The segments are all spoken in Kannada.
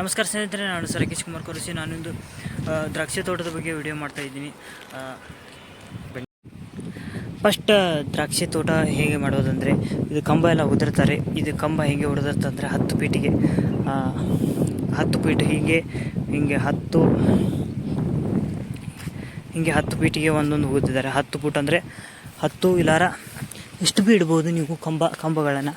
ನಮಸ್ಕಾರ ಸ್ನೇಹಿತರೆ, ನಾನು ಸರಕೇಶ್ ಕುಮಾರ್ ಕುರಿಸಿ. ನಾನೊಂದು ದ್ರಾಕ್ಷಿ ತೋಟದ ಬಗ್ಗೆ ವಿಡಿಯೋ ಮಾಡ್ತಾ ಇದ್ದೀನಿ. ಫಸ್ಟ್ ದ್ರಾಕ್ಷಿ ತೋಟ ಹೇಗೆ ಮಾಡೋದಂದರೆ, ಇದು ಕಂಬ ಎಲ್ಲ ಉದುರ್ತಾರೆ. ಇದು ಕಂಬ ಹೇಗೆ ಉದುರ್ತಂದರೆ ಹತ್ತು ಪೀಟಿಗೆ. ಹತ್ತು ಪೀಟ್ ಹೀಗೆ, ಹಿಂಗೆ ಹತ್ತು ಹಿಂಗೆ ಹತ್ತು ಪೀಟಿಗೆ ಒಂದೊಂದು ಊದಿದ್ದಾರೆ ಹತ್ತು ಫುಟ್ ಅಂದರೆ ಹತ್ತು ಇಲ್ಲಾರ ಎಷ್ಟು ಬಿ ಇಡ್ಬೋದು ನೀವು ಕಂಬ, ಕಂಬಗಳನ್ನು?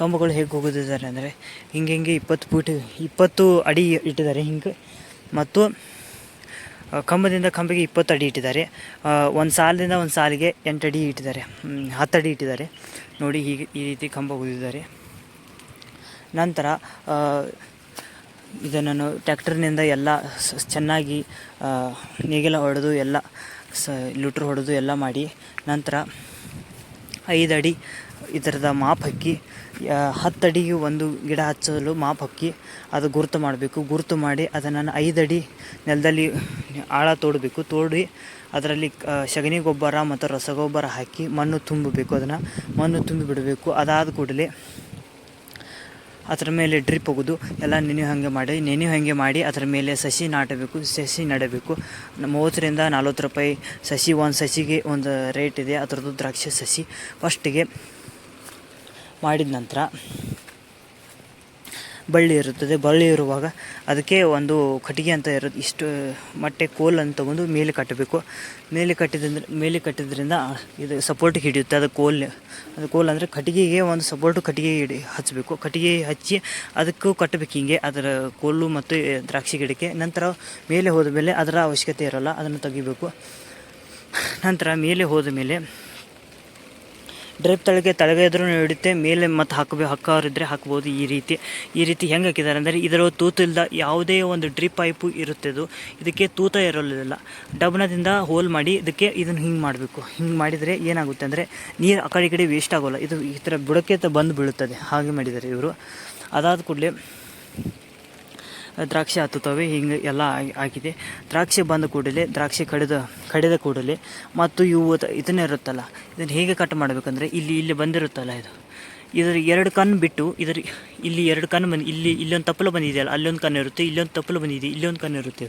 ಕಂಬಗಳು ಹೇಗೆ ಹೋಗುತ್ತಿದ್ದಾರೆ ಅಂದರೆ ಹಿಂಗೆ ಹಿಂಗೆ ಇಪ್ಪತ್ತು ಫೂಟ್, ಇಪ್ಪತ್ತು ಅಡಿ ಇಟ್ಟಿದ್ದಾರೆ ಹಿಂಗೆ. ಮತ್ತು ಕಂಬದಿಂದ ಕಂಬಿಗೆ ಇಪ್ಪತ್ತು ಅಡಿ ಇಟ್ಟಿದ್ದಾರೆ. ಒಂದು ಸಾಲದಿಂದ ಒಂದು ಸಾಲಿಗೆ ಎಂಟು ಅಡಿ ಇಟ್ಟಿದ್ದಾರೆ. ಹತ್ತು ಅಡಿ ಇಟ್ಟಿದ್ದಾರೆ. ನೋಡಿ, ಹೀಗೆ ಈ ರೀತಿ ಕಂಬ ಹೋಗಿದ್ದಾರೆ ನಂತರ ಇದನ್ನು ಟ್ಯಾಕ್ಟರ್ನಿಂದ ಎಲ್ಲ ಚೆನ್ನಾಗಿ ನೇಗಿಲ ಹೊಡೆದು ಎಲ್ಲ ಸ, ಲೂಟ್ರ್ ಹೊಡೆದು ಎಲ್ಲ ಮಾಡಿ, ನಂತರ ಐದು ಅಡಿ ಇದರದ ಮಾಪ್ ಹಾಕಿ ಹತ್ತಡಿಗೆ ಒಂದು ಗಿಡ ಹಚ್ಚಲು ಮಾಪ್ ಹಾಕಿ ಅದು ಗುರುತು ಮಾಡಬೇಕು. ಗುರುತು ಮಾಡಿ ಅದನ್ನು ಐದಡಿ ನೆಲದಲ್ಲಿ ಆಳ ತೋಡಬೇಕು. ತೋಡಿ ಅದರಲ್ಲಿ ಸಗಣಿ ಗೊಬ್ಬರ ಮತ್ತು ರಸಗೊಬ್ಬರ ಹಾಕಿ ಮಣ್ಣು ತುಂಬಬೇಕು ಅದನ್ನು. ಮಣ್ಣು ತುಂಬಿ ಬಿಡಬೇಕು. ಅದಾದ ಕೂಡಲೇ ಅದರ ಮೇಲೆ ಡ್ರಿಪ್ ಹೋಗೋದು. ಎಲ್ಲ ನೆನೆ ಹಾಗೆ ಮಾಡಿ ನೆನೆ ಹಾಗೆ ಮಾಡಿ ಅದರ ಮೇಲೆ ಸಸಿ ನಾಟಬೇಕು. ಸಸಿ ನೆಡಬೇಕು. ಮೂವತ್ತರಿಂದ ನಲ್ವತ್ತು ರೂಪಾಯಿ ಸಸಿ, ಒಂದು ಸಸಿಗೆ ಒಂದು ರೇಟ್ ಇದೆ. ಅದರದ್ದು ದ್ರಾಕ್ಷಿ ಸಸಿ. ಫಸ್ಟಿಗೆ ಮಾಡಿದ ನಂತರ ಬಳ್ಳಿ ಇರುತ್ತದೆ. ಬಳ್ಳಿ ಇರುವಾಗ ಅದಕ್ಕೆ ಒಂದು ಕಟ್ಟಿಗೆ ಅಂತ ಇರೋದು ಇಷ್ಟು ಮಟ್ಟೆ ಕೋಲನ್ನು ತಗೊಂಡು ಮೇಲೆ ಕಟ್ಟಬೇಕು. ಮೇಲೆ ಕಟ್ಟಿದ್ರೆ ಮೇಲೆ ಕಟ್ಟಿದ್ರಿಂದ ಇದು ಸಪೋರ್ಟಿಗೆ ಹಿಡಿಯುತ್ತೆ. ಅದು ಕೋಲ್ ಅದು ಕೋಲ್ ಅಂದರೆ ಕಟ್ಟಿಗೆಗೆ ಒಂದು ಸಪೋರ್ಟ್ ಕಟ್ಟಿಗೆ ಹಿಡಿ, ಹಚ್ಚಬೇಕು. ಕಟ್ಟಿಗೆ ಹಚ್ಚಿ ಅದಕ್ಕೂ ಕಟ್ಟಬೇಕು ಹಿಂಗೆ. ಅದರ ಕೋಲು ಮತ್ತು ದ್ರಾಕ್ಷಿ ಗಿಡಕ್ಕೆ. ನಂತರ ಮೇಲೆ ಹೋದ ಮೇಲೆ ಅದರ ಅವಶ್ಯಕತೆ ಇರೋಲ್ಲ. ಅದನ್ನು ತೆಗಿಬೇಕು. ನಂತರ ಮೇಲೆ ಹೋದ ಮೇಲೆ ಡ್ರಿಪ್ ತಳಗೆ ತಳಗೆ ಇದ್ರೂ ನಡೆಯುತ್ತೆ ಮೇಲೆ ಮತ್ತೆ ಹಾಕಬೇಕು ಹಾಕೋರಿದ್ರೆ ಹಾಕ್ಬೋದು ಈ ರೀತಿ. ಈ ರೀತಿ ಹೆಂಗೆ ಹಾಕಿದ್ದಾರೆ ಅಂದರೆ ಇದರ ತೂತು ಇಲ್ಲದ ಯಾವುದೇ ಒಂದು ಡ್ರಿಪ್ ಪೈಪು ಅದು. ಇದಕ್ಕೆ ತೂತ ಇರೋಲ್ಲ ಡಬ್ನದಿಂದ ಹೋಲ್ ಮಾಡಿ ಇದಕ್ಕೆ ಇದನ್ನು ಹಿಂಗೆ ಮಾಡಬೇಕು. ಹಿಂಗೆ ಮಾಡಿದರೆ ಏನಾಗುತ್ತೆ ಅಂದರೆ ನೀರು ಆ ಕಡೆ ಕಡೆ ವೇಸ್ಟ್ ಆಗೋಲ್ಲ. ಇದು ಈ ಥರ ಬುಡಕ್ಕೆ ಬಂದು ಬೀಳುತ್ತದೆ. ಹಾಗೆ ಮಾಡಿದ್ದಾರೆ ಇವರು. ಅದಾದ ಕೂಡಲೇ ದ್ರಾಕ್ಷಿ ಹತ್ತುತ್ತವೆ. ಹಿಂಗೆ ಎಲ್ಲ ಆಗಿ- ಆಗಿದೆ. ದ್ರಾಕ್ಷಿ ಬಂದ ಕೂಡಲೇ, ದ್ರಾಕ್ಷಿ ಕಡಿದ ಕಡಿದ ಕೂಡಲೇ ಮತ್ತು ಇವು ಇದನ್ನೇ ಇರುತ್ತಲ್ಲ, ಇದನ್ನು ಹೇಗೆ ಕಟ್ ಮಾಡಬೇಕಂದ್ರೆ ಇಲ್ಲಿ ಇಲ್ಲಿ ಬಂದಿರುತ್ತಲ್ಲ ಇದು. ಇದರ ಎರಡು ಕಣ್ಣು ಬಿಟ್ಟು ಇದರ, ಇಲ್ಲಿ ಎರಡು ಕಣ್ಣು ಬಂದು, ಇಲ್ಲಿ ಇಲ್ಲೊಂದು ತಪ್ಪಲು ಬಂದಿದೆಯಲ್ಲ, ಅಲ್ಲೊಂದು ಕಣ್ಣು ಇರುತ್ತೆ, ಇಲ್ಲೊಂದು ತಪ್ಪಲು ಬಂದಿದೆ, ಇಲ್ಲೊಂದು ಕಣ್ಣು ಇರುತ್ತೆ.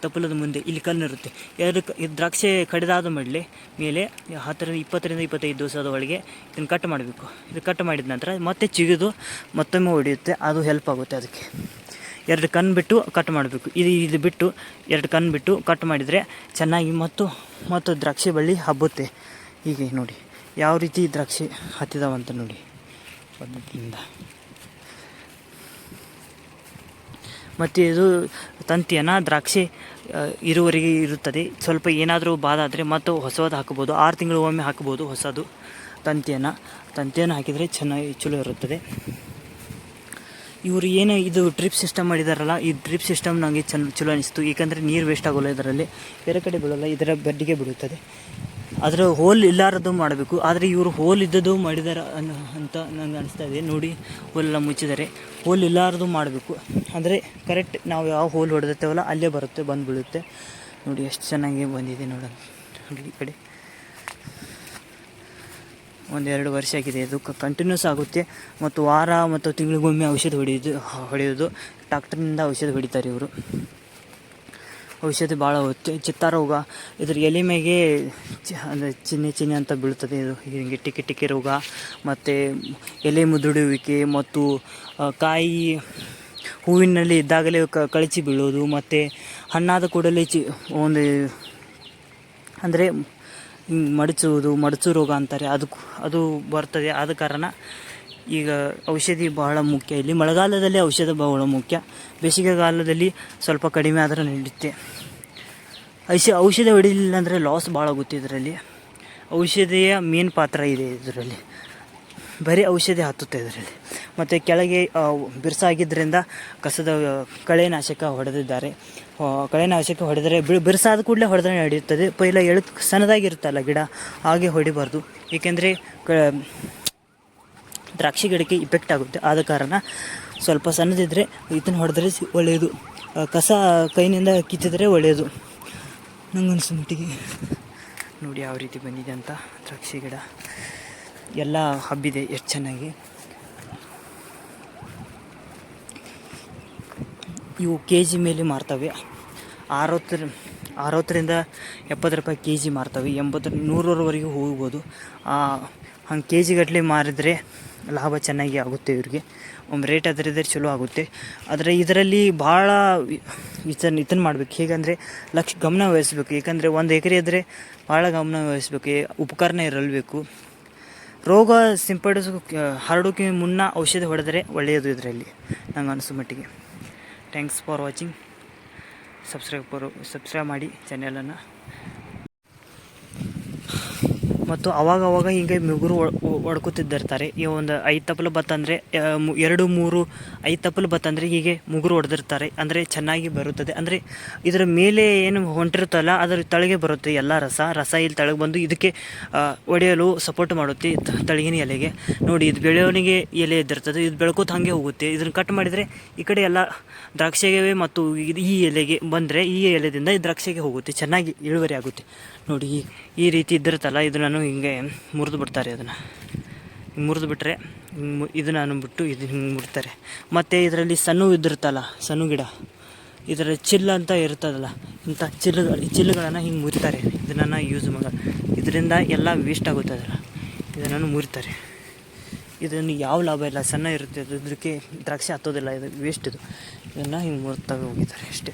ತಪ್ಪಲದ ಮುಂದೆ ಇಲ್ಲಿ ಕಣ್ಣು ಇರುತ್ತೆ. ಎರಡು ದ್ರಾಕ್ಷಿ ಕಡಿದಾದ ಮೇಲೆ ಮೇಲೆ ಹತ್ತರಿಂದ, ಇಪ್ಪತ್ತರಿಂದ ಇಪ್ಪತ್ತೈದು ದಿವಸದ ಒಳಗೆ ಇದನ್ನು ಕಟ್ ಮಾಡಬೇಕು. ಇದು ಕಟ್ ಮಾಡಿದ ನಂತರ ಮತ್ತೆ ಚಿಗಿದು ಮತ್ತೊಮ್ಮೆ ಹೊಡೆಯುತ್ತೆ ಅದು ಹೆಲ್ಪ್ ಆಗುತ್ತೆ ಅದಕ್ಕೆ. ಎರಡು ಕಣ್ಣು ಬಿಟ್ಟು ಕಟ್ ಮಾಡಬೇಕು. ಇದು ಇದು ಬಿಟ್ಟು ಎರಡು ಕಣ್ಣು ಬಿಟ್ಟು ಕಟ್ ಮಾಡಿದರೆ ಚೆನ್ನಾಗಿ ಮತ್ತು ಮತ್ತು ದ್ರಾಕ್ಷಿ ಬಳ್ಳಿ ಹಬ್ಬುತ್ತೆ. ಹೀಗೆ ನೋಡಿ. ಯಾವ ರೀತಿ ದ್ರಾಕ್ಷಿ ಹತ್ತಿದಾವಂತ ನೋಡಿ. ಪದ್ಧತಿಯಿಂದ ಮತ್ತು ಇದು ತಂತಿಯನ್ನು ದ್ರಾಕ್ಷಿ ಇರುವರಿಗೆ ಇರುತ್ತದೆ. ಸ್ವಲ್ಪ ಏನಾದರೂ ಬಾದಾದರೆ ಮತ್ತು ಹೊಸದು ಹಾಕ್ಬೋದು ಆರು ತಿಂಗಳು ಒಮ್ಮೆ ಹಾಕ್ಬೋದು ಹೊಸದು ತಂತಿಯನ್ನು. ತಂತಿಯನ್ನು ಹಾಕಿದರೆ ಚೆನ್ನಾಗಿ ಚಲೋ ಇರುತ್ತದೆ. ಇವರು ಏನು ಇದು ಡ್ರಿಪ್ ಸಿಸ್ಟಮ್ ಮಾಡಿದಾರಲ್ಲ, ಈ ಡ್ರಿಪ್ ಸಿಸ್ಟಮ್ ನನಗೆ ಚೆನ್ನ ಚಲೋ ಅನಿಸ್ತು. ಏಕೆಂದರೆ ನೀರು ವೇಸ್ಟ್ ಆಗೋಲ್ಲ ಇದರಲ್ಲಿ. ಬೇರೆ ಕಡೆ ಬೀಳೋಲ್ಲ, ಇದರ ಬಡ್ಡಿಗೆ ಬೀಳುತ್ತದೆ. ಅದರ ಹೋಲ್ ಇಲ್ಲಾರದು ಮಾಡಬೇಕು. ಆದರೆ ಇವರು ಹೋಲ್ ಇದ್ದದ್ದು ಮಾಡಿದಾರೆ ಅಂತ ನನಗೆ ಅನಿಸ್ತಾ ಇದೆ. ನೋಡಿ ಹೋಲೆಲ್ಲ ಮುಚ್ಚಿದ್ದಾರೆ. ಹೋಲ್ ಇಲ್ಲಾರದು ಮಾಡಬೇಕು. ಅಂದರೆ ಕರೆಕ್ಟ್ ನಾವು ಯಾವ ಹೋಲ್ ಹೊಡೆದಿರ್ತೇವಲ್ಲ, ಅಲ್ಲೇ ಬರುತ್ತೆ ಬಂದು ಬೀಳುತ್ತೆ ನೋಡಿ, ಎಷ್ಟು ಚೆನ್ನಾಗಿ ಬಂದಿದೆ ನೋಡೋಣ. ನೋಡಿ, ಈ ಕಡೆ. ಒಂದೆರಡು ವರ್ಷ ಆಗಿದೆ. ಇದು ಕಂಟಿನ್ಯೂಸ್ ಆಗುತ್ತೆ. ಮತ್ತು ವಾರ ಮತ್ತು ತಿಂಗಳಿಗೊಮ್ಮೆ ಔಷಧ ಹೊಡೆಯೋದು ಹೊಡೆಯೋದು. ಡಾಕ್ಟ್ರಿನಿಂದ ಔಷಧ ಹೊಡಿತಾರೆ ಇವರು. ಔಷಧಿ ಭಾಳ ಹೊತ್ತು ಚಿತ್ತಾರೋಗ ಇದ್ರ ಎಲೆ ಮೇಗೆ ಅಂದರೆ ಚಿನ್ನೆ ಚಿನ್ನೆ ಅಂತ ಬೀಳ್ತದೆ ಇದು. ಹಿಂಗೆ ಟಿಕೆ ಟಿಕೆ ರೋಗ. ಮತ್ತು ಎಲೆ ಮುದುಡುವಿಕೆ ಮತ್ತು ಕಾಯಿ ಹೂವಿನಲ್ಲಿ ಇದ್ದಾಗಲೇ ಕ, ಕಳಚಿ ಬೀಳೋದು. ಮತ್ತು ಹಣ್ಣಾದ ಕೂಡಲೇ ಚಿ, ಒಂದು, ಅಂದರೆ ಮಡಚುವುದು, ಮಡಚು ರೋಗ ಅಂತಾರೆ. ಅದು ಅದು ಬರ್ತದೆ. ಆದ ಕಾರಣ ಈಗ ಔಷಧಿ ಬಹಳ ಮುಖ್ಯ. ಇಲ್ಲಿ ಮಳೆಗಾಲದಲ್ಲಿ ಔಷಧ ಬಹಳ ಮುಖ್ಯ. ಬೇಸಿಗೆಗಾಲದಲ್ಲಿ ಸ್ವಲ್ಪ ಕಡಿಮೆ ಆದರೆ ನಡೆಯುತ್ತೆ ಐಸಿ, ಔಷಧ ಹೊಡಿಲಿಲ್ಲ ಅಂದರೆ ಲಾಸ್ ಭಾಳ ಆಗುತ್ತೆ ಇದರಲ್ಲಿ. ಔಷಧಿಯ ಮೇನ್ ಪಾತ್ರ ಇದೆ ಇದರಲ್ಲಿ. ಬರೀ ಔಷಧಿ ಹತ್ತುತ್ತೆ ಇದರಲ್ಲಿ. ಮತ್ತು ಕೆಳಗೆ ಬಿರುಸಾಗಿದ್ದರಿಂದ ಕಸದ ಕಳೆನಾಶಕ ಹೊಡೆದಿದ್ದಾರೆ. ಕಳೆನಾಶಕ ಹೊಡೆದರೆ ಬಿರುಸಾದ ಕೂಡಲೇ ಹೊಡೆದ್ರೆ ನಡೆಯುತ್ತದೆ. ಪೈಲ ಎಳು, ಸಣ್ಣದಾಗಿರುತ್ತಲ್ಲ ಗಿಡ, ಹಾಗೆ ಹೊಡಿಬಾರ್ದು. ಏಕೆಂದರೆ, ಕ, ದ್ರಾಕ್ಷಿ ಗಿಡಕ್ಕೆ ಇಫೆಕ್ಟ್ ಆಗುತ್ತೆ. ಆದ ಕಾರಣ ಸ್ವಲ್ಪ ಸಣ್ಣದಿದ್ದರೆ ಇದನ್ನು ಹೊಡೆದ್ರೆ ಒಳ್ಳೆಯದು. ಕಸ ಕೈನಿಂದ ಕಿತ್ತಿದರೆ ಒಳ್ಳೆಯದು. ನಂಗನ್ಸೋ ಮಟ್ಟಿಗೆ. ನೋಡಿ ಯಾವ ರೀತಿ ಬಂದಿದೆ ಅಂತ ದ್ರಾಕ್ಷಿ ಗಿಡ. ಎಲ್ಲ ಹಬ್ಬಿದೆ, ಎಷ್ಟು ಚೆನ್ನಾಗಿ. ಇವು ಕೆ ಜಿ ಮೇಲೆ ಮಾರ್ತವೆ. ಅರವತ್ತರ ಅರವತ್ತರಿಂದ ಎಪ್ಪತ್ತು ರೂಪಾಯಿ ಕೆ ಜಿ ಮಾರ್ತವೆ. ಎಂಬತ್ತು ನೂರರವರೆಗೂ ಹೋಗ್ಬೋದು. ಹಂಗೆ ಕೆ ಜಿಗಟ್ಟಲೆ ಮಾರಿದರೆ ಲಾಭ ಚೆನ್ನಾಗಿ ಆಗುತ್ತೆ ಇವ್ರಿಗೆ. ಒಂದು ರೇಟ್ ಅದರಿದ್ರೆ ಚಲೋ ಆಗುತ್ತೆ. ಆದರೆ ಇದರಲ್ಲಿ ಭಾಳ ಇದನ್ನು ಇದನ್ನು ಮಾಡಬೇಕು. ಹೇಗಂದರೆ ಲಕ್ಷ, ಗಮನ ವಹಿಸ್ಬೇಕು. ಏಕೆಂದರೆ ಒಂದು ಎಕರೆ ಇದ್ದರೆ ಭಾಳ ಗಮನ ವಹಿಸ್ಬೇಕು. ಉಪಕರಣ ಇರಲ್ಬೇಕು. ರೋಗ ಸಿಂಪಡಿಸೋ ಹರಡೋಕೆ ಮುನ್ನ ಔಷಧಿ ಹೊಡೆದರೆ ಒಳ್ಳೆಯದು ಇದರಲ್ಲಿ. ನಂಗೆ ಅನಿಸೋ ಮಟ್ಟಿಗೆ. Thanks for watching subscribe subscribe ಮಾಡಿ ಚಾನೆಲನ್ನು ಮತ್ತು ಅವಾಗ ಅವಾಗ ಹಿಂಗೆ ಮಿಗುರು ಹೊಡ್ಕೊತಿದ್ದಿರ್ತಾರೆ ಈ ಒಂದು ಐದು ತಪ್ಪಲು ಬತ್ತಂದರೆ ಎರಡು, ಮೂರು, ಐದು ತಪ್ಪಲು ಬತ್ತಂದರೆ ಹೀಗೆ ಮುಗುರು ಹೊಡೆದಿರ್ತಾರೆ ಅಂದರೆ ಚೆನ್ನಾಗಿ ಬರುತ್ತದೆ. ಅಂದರೆ ಇದರ ಮೇಲೆ ಏನು ಹೊಂಟಿರುತ್ತಲ್ಲ, ಅದರ ತಳಗೆ ಬರುತ್ತೆ ಎಲ್ಲ ರಸ. ರಸ ಇಲ್ಲಿ ತಳಗೆ ಬಂದು ಇದಕ್ಕೆ ಒಡೆಯಲು ಸಪೋರ್ಟ್ ಮಾಡುತ್ತೆ ತಳಗಿನ ಎಲೆಗೆ. ನೋಡಿ, ಇದು ಬೆಳವಣಿಗೆ ಎಲೆ ಇದ್ದಿರ್ತದೆ. ಇದು ಬೆಳ್ಕೋತ ಹಾಗೆ ಹೋಗುತ್ತೆ. ಇದನ್ನು ಕಟ್ ಮಾಡಿದರೆ ಈ ಕಡೆ ಎಲ್ಲ ದ್ರಾಕ್ಷಿಗೆ ಮತ್ತು ಈ ಎಲೆಗೆ ಬಂದರೆ ಈ ಎಲೆದಿಂದ ಈ ದ್ರಾಕ್ಷಿಗೆ ಹೋಗುತ್ತೆ. ಚೆನ್ನಾಗಿ ಇಳುವರಿ ಆಗುತ್ತೆ. ನೋಡಿ, ಈ ರೀತಿ ಇದ್ದಿರುತ್ತಲ್ಲ ಇದು ನಾನು ಹಿಂಗೆ ಮುರಿದು ಬಿಡ್ತಾರೆ ಅದನ್ನು. ಮುರಿದು ಬಿಟ್ಟರೆ ಇದನ್ನು ನಾನು ಬಿಟ್ಟು ಇದು ಹಿಂಗೆ ಮುಡ್ತಾರೆ ಮತ್ತು ಇದರಲ್ಲಿ ಸಣ್ಣ ಇದ್ದಿರುತ್ತಲ್ಲ, ಸಣ್ಣ ಗಿಡ ಇದರ ಚಿಲ್ಲ ಅಂತ ಇರ್ತದಲ್ಲ, ಇಂಥ ಚಿಲ್ಲುಗಳು ಚಿಲ್ಲುಗಳನ್ನು ಹಿಂಗೆ ಮುರಿತಾರೆ. ಇದನ್ನು ಯೂಸ್ ಮಾಡ, ಇದರಿಂದ ಎಲ್ಲ ವೇಸ್ಟ್ ಆಗುತ್ತೆ ಅದರ ಇದನ್ನು ಮುರಿತಾರೆ. ಇದನ್ನು ಯಾವ ಲಾಭ ಇಲ್ಲ, ಸಣ್ಣ ಇರುತ್ತೆ ಅದಕ್ಕೆ ದ್ರಾಕ್ಷಿ ಹತ್ತೋದಿಲ್ಲ, ಇದು ವೇಸ್ಟ್ ಇದು. ಇದನ್ನು ಹಿಂಗೆ ಮುರ್ತಾ ಹೋಗಿದ್ದಾರೆ ಅಷ್ಟೇ.